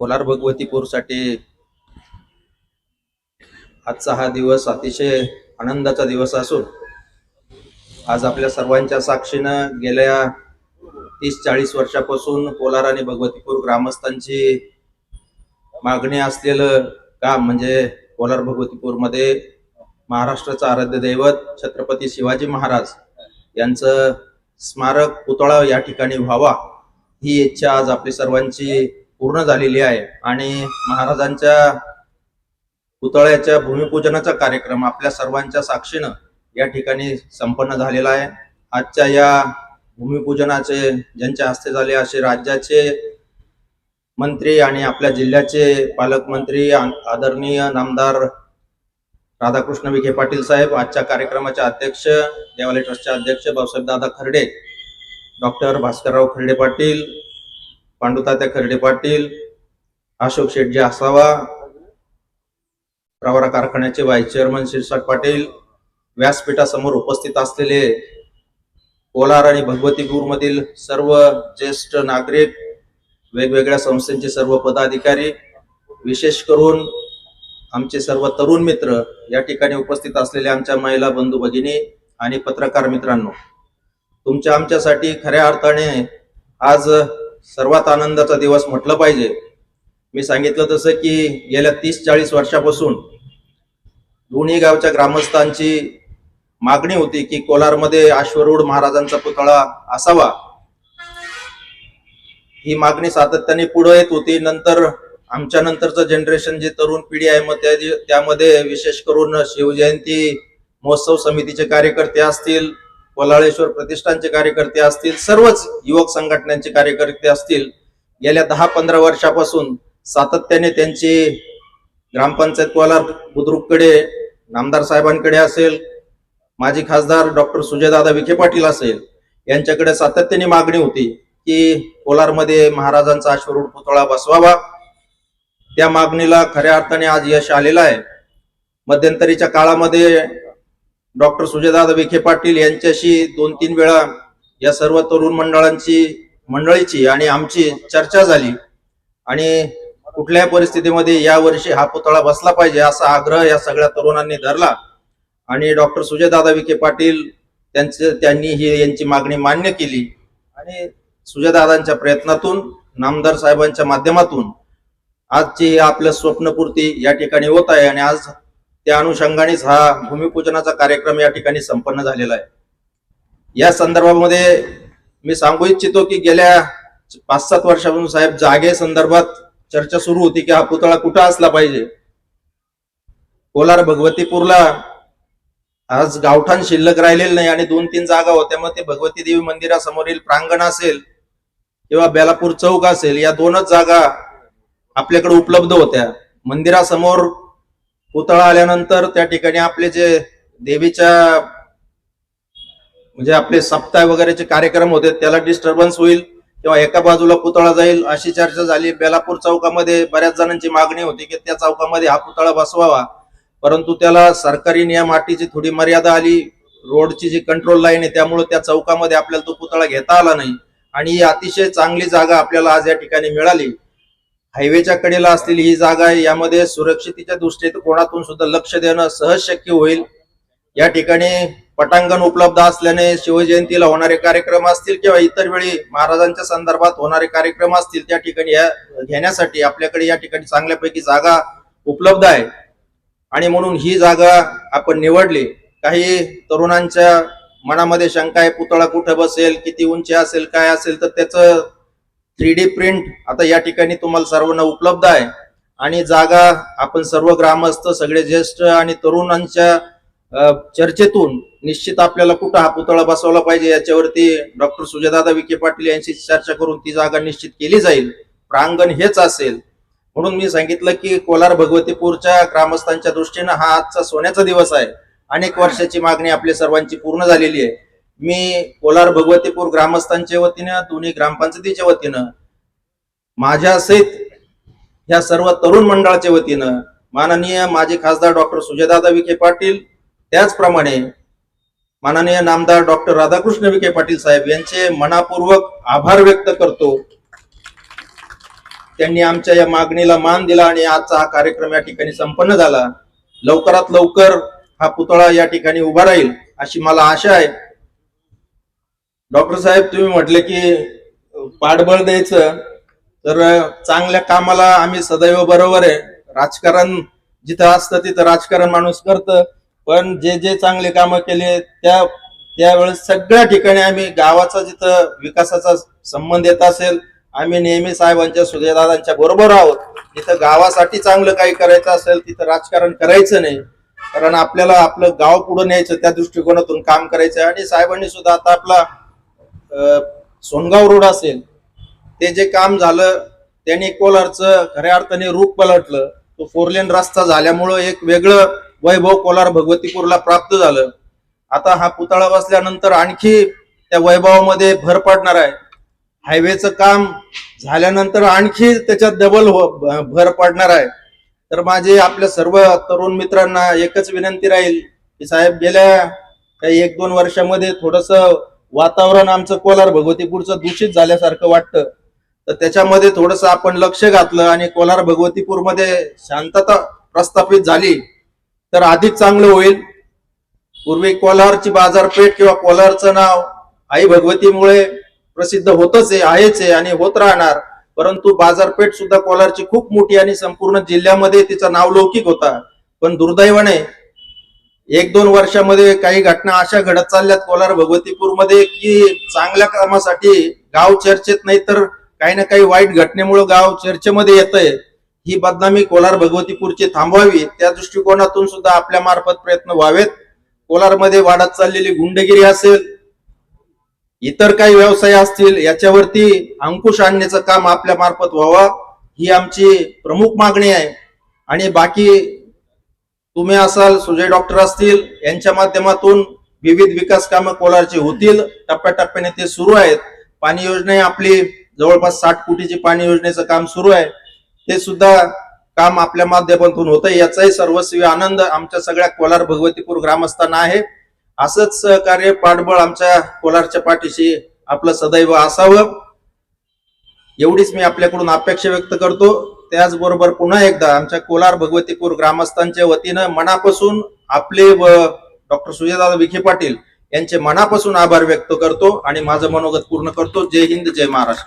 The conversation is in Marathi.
कोलार भगवतीपूरसाठी आजचा हा दिवस अतिशय आनंदाचा दिवस असून आज आपल्या सर्वांच्या साक्षीनं गेल्या तीस चाळीस वर्षापासून कोलार आणि भगवतीपूर ग्रामस्थांची मागणी असलेलं काम म्हणजे कोलार भगवतीपूरमध्ये महाराष्ट्राचं आराध्य दैवत छत्रपती शिवाजी महाराज यांचं स्मारक पुतळा या ठिकाणी व्हावा ही इच्छा आज आपली सर्वांची पूर्ण झालेली आहे. आणि महाराजांच्या पुतळ्याच्या भूमिपूजनाचा कार्यक्रम आपल्या सर्वांच्या साक्षीनं या ठिकाणी संपन्न झालेला आहे. आजच्या या भूमिपूजनाचे ज्यांच्या हस्ते झाले असे राज्याचे मंत्री आणि आपल्या जिल्ह्याचे पालकमंत्री आदरणीय नामदार राधाकृष्ण विखे पाटील साहेब आजच्या कार्यक्रमाचे अध्यक्ष देवालय ट्रस्टचे अध्यक्ष बाबासाहेब दादा खर्डे डॉक्टर भास्करराव खर्डे पाटील पांडुतात्या खर्डे पाटील अशोक शेटजी आसावा प्रवारा कारखान्याचे व्हाईस चेअरमन शिरसाट पाटील व्यासपीठासमोर उपस्थित असलेले कोलार आणि भगवतीपूरमधील सर्व ज्येष्ठ नागरिक वेगवेगळ्या संस्थांचे सर्व पदाधिकारी विशेष करून आमचे सर्व तरुण मित्र या ठिकाणी उपस्थित असलेले आमच्या महिला बंधू भगिनी आणि पत्रकार मित्रांनो तुमच्या आमच्यासाठी खऱ्या अर्थाने आज सर्वात आनंदाचा दिवस म्हटलं पाहिजे. मी सांगितलं तसं की गेल्या तीस चाळीस वर्षापासून दोन्ही गावच्या ग्रामस्थांची मागणी होती की कोलारमध्ये अश्वरूढ महाराजांचा पुतळा असावा. ही मागणी सातत्याने पुढे येत होती. नंतर आमच्या नंतरचं जनरेशन जे तरुण पिढी आहे मग त्यामध्ये विशेष करून शिवजयंती महोत्सव समितीचे कार्यकर्ते असतील कोलाळेश्वर प्रतिष्ठानचे कार्यकर्ते असतील सर्वच युवक संघटनांचे कार्यकर्ते असतील गेल्या दहा पंधरा वर्षापासून सातत्याने त्यांची ग्रामपंचायत कोलार बुद्रुककडे नामदार साहेबांकडे असेल माजी खासदार डॉक्टर सुजयदादा विखे पाटील असेल यांच्याकडे सातत्याने मागणी होती की कोलारमध्ये महाराजांचा अश्वरूढ पुतळा बसवावा. त्या मागणीला खऱ्या अर्थाने आज यश आलेलं आहे. मध्यंतरीच्या काळामध्ये डॉक्टर सुजयदादा विखे पाटील यांच्याशी दोन तीन वेळा या सर्व तरुण मंडळांची मंडळीची आणि आमची चर्चा झाली. आणि कुठल्याही परिस्थितीमध्ये या वर्षी हा पुतळा बसला पाहिजे असा आग्रह या सगळ्या तरुणांनी धरला. आणि डॉक्टर सुजयदादा विखे पाटील त्यांचे त्यांनी ही यांची मागणी मान्य केली. आणि सुजयदादांच्या प्रयत्नातून नामदार साहेबांच्या माध्यमातून आजची आपलं स्वप्नपूर्ती या ठिकाणी होत आहे आणि आज त्या अनुषंगानेच हा भूमिपूजनाचा कार्यक्रम या ठिकाणी संपन्न झालेला आहे. या संदर्भामध्ये मी सांगू इच्छितो की गेल्या पाच सात वर्षापासून साहेब जागे संदर्भात चर्चा सुरू होती की हा पुतळा कुठं असला पाहिजे. कोलार भगवतीपूरला आज गावठाण शिल्लक राहिलेलं नाही आणि दोन तीन जागा होत्या मग ते भगवती देवी मंदिरासमोरील प्रांगण असेल किंवा बेलापूर चौक असेल या दोनच जागा आपल्याकडे उपलब्ध होत्या. मंदिरासमोर पुतळा आल्यानंतर त्या ठिकाणी आपले जे देवीच्या म्हणजे आपले सप्ताह वगैरेचे कार्यक्रम होते त्याला डिस्टर्बन्स होईल किंवा एका बाजूला पुतळा जाईल अशी चर्चा झाली. बेलापूर चौकामध्ये बऱ्याच जणांची मागणी होती की त्या चौकामध्ये हा पुतळा बसवावा. परंतु त्याला सरकारी नियम अटीची थोडी मर्यादा आली. रोडची जी कंट्रोल लाईन आहे त्यामुळे त्या चौकामध्ये आपल्याला तो पुतळा घेता आला नाही. आणि ही अतिशय चांगली जागा आपल्याला आज या ठिकाणी मिळाली. हायवेच्या कडेला असलेली ही जागा आहे. यामध्ये सुरक्षितेच्या दृष्टीने कोणातून सुद्धा लक्ष देणं सहज शक्य होईल. या ठिकाणी पटांगण उपलब्ध असल्याने शिवजयंतीला होणारे कार्यक्रम असतील किंवा इतर वेळी महाराजांच्या संदर्भात होणारे कार्यक्रम असतील त्या ठिकाणी या घेण्यासाठी आपल्याकडे या ठिकाणी चांगल्यापैकी जागा उपलब्ध आहे. आणि म्हणून ही जागा आपण निवडली. काही तरुणांच्या मनामध्ये शंका आहे पुतळा कुठं बसेल किती उंची असेल काय असेल तर त्याचं थ्री डी प्रिंट आता या ठिकाणी तुम्हाला सर्वांना उपलब्ध आहे. आणि जागा आपण सर्व ग्रामस्थ सगळे ज्येष्ठ आणि तरुणांच्या चर्चेतून निश्चित आपल्याला कुठं हा पुतळा बसवला पाहिजे याच्यावरती डॉक्टर सुजयदादा विखे पाटील यांची चर्चा करून ती जागा निश्चित केली जाईल. प्रांगण हेच असेल. म्हणून मी सांगितलं की कोलार भगवतीपूरच्या ग्रामस्थांच्या दृष्टीनं हा आजचा सोन्याचा दिवस आहे. अनेक वर्षाची मागणी आपल्या सर्वांची पूर्ण झालेली आहे. मी कोलार भगवतीपूर ग्रामस्थांच्या वतीनं दोन्ही ग्रामपंचायतीच्या वतीनं माझ्या सहित या सर्व तरुण मंडळाच्या वतीनं माननीय माजी खासदार डॉक्टर सुजयदादा विखे पाटील त्याचप्रमाणे माननीय नामदार डॉक्टर राधाकृष्ण विखे पाटील साहेब यांचे मनापूर्वक आभार व्यक्त करतो. त्यांनी आमच्या या मागणीला मान दिला आणि आजचा हा कार्यक्रम या ठिकाणी संपन्न झाला. लवकरात लवकर हा पुतळा या ठिकाणी उभा राहील अशी मला आशा आहे. डॉक्टर साहेब तुम्ही म्हटले की पाठबळ द्यायचं. तर चांगल्या कामाला आम्ही सदैव बरोबर आहे. राजकारण जिथं असतं तिथं राजकारण माणूस करतं. पण जे जे चांगले कामं केले त्या त्यावेळेस सगळ्या ठिकाणी आम्ही गावाचा जिथं विकासाचा संबंध येत असेल आम्ही नेहमी साहेबांच्या सुजयदादांच्या बरोबर आहोत. जिथं गावासाठी चांगलं काही करायचं असेल तिथं राजकारण करायचं नाही. कारण आपल्याला आपलं गाव पुढे न्यायचं त्या दृष्टिकोनातून काम करायचं आणि साहेबांनी सुद्धा आता आपला सोनगाव रोड असेल ते जे काम झालं त्यांनी कोलारचं खऱ्या अर्थाने रूप पलटलं. तो फोरलेन रस्ता झाल्यामुळं एक वेगळं वैभव कोलार भगवतीपूरला प्राप्त झालं. आता हा पुतळा बसल्यानंतर आणखी त्या वैभवामध्ये भर पडणार आहे. हायवेचं काम झाल्यानंतर आणखी त्याच्यात डबल हो- भर पडणार आहे. तर माझे आपल्या सर्व तरुण मित्रांना एकच विनंती राहील की साहेब गेल्या काही एक दोन वर्षामध्ये थोडस वातावरण आमचं कोलार भगवतीपूरचं दूषित झाल्यासारखं वाटतं. तर त्याच्यामध्ये थोडस आपण लक्ष घातलं आणि कोलार भगवतीपूरमध्ये शांतता प्रस्थापित झाली तर अधिक चांगलं होईल. पूर्वी कोलारची बाजारपेठ किंवा कोलारचं नाव आई भगवतीमुळे प्रसिद्ध होतच आहे आहेच आहे आणि होत राहणार. परंतु बाजारपेठ सुद्धा कोलारची खूप मोठी आणि संपूर्ण जिल्ह्यामध्ये तिचा नावलौकिक होता. पण दुर्दैवाने एक दोन वर्षामध्ये काही घटना अशा घडत चालल्यात कोलार भगवतीपूरमध्ये की चांगल्या कामासाठी गाव चर्चेत नाही तर काही ना काही वाईट घटनेमुळे गाव चर्चेमध्ये येत आहे ही बदनामी कोलार भगवतीपूरची थांबवावी त्या दृष्टिकोनातून सुद्धा आपल्या मार्फत प्रयत्न व्हावेत. कोलारमध्ये वाढत चाललेली गुंडगिरी असेल इतर काही व्यवसाय असतील याच्यावरती अंकुश आणण्याचं काम आपल्या मार्फत व्हावं ही आमची प्रमुख मागणी आहे. आणि बाकी तुम्ही असाल सुजय डॉक्टर असतील यांच्या माध्यमातून विविध विकास कामं कोलारची होतील टप्प्याटप्प्याने ते सुरू आहेत. पाणी योजना ही आपली जवळपास साठ कोटीची पाणी योजनेचं काम सुरू आहे. ते सुद्धा काम आपल्या माध्यमातून होतं याचाही सर्वस्वी आनंद आमच्या सगळ्या कोलार भगवतीपूर ग्रामस्थांना आहे. असंच सहकार्य पाठबळ आमच्या कोलारच्या पाठीशी आपलं सदैव असावं. एवढीच मी आपल्याकडून अपेक्षा व्यक्त करतो. त्याचबरोबर पुन्हा एकदा आमच्या कोलार भगवतीपूर ग्रामस्थांच्या वतीनं मनापासून आपले व डॉक्टर सुजयदादा विखे पाटील यांचे मनापासून आभार व्यक्त करतो आणि माझं मनोगत पूर्ण करतो. जय हिंद जय महाराष्ट्र.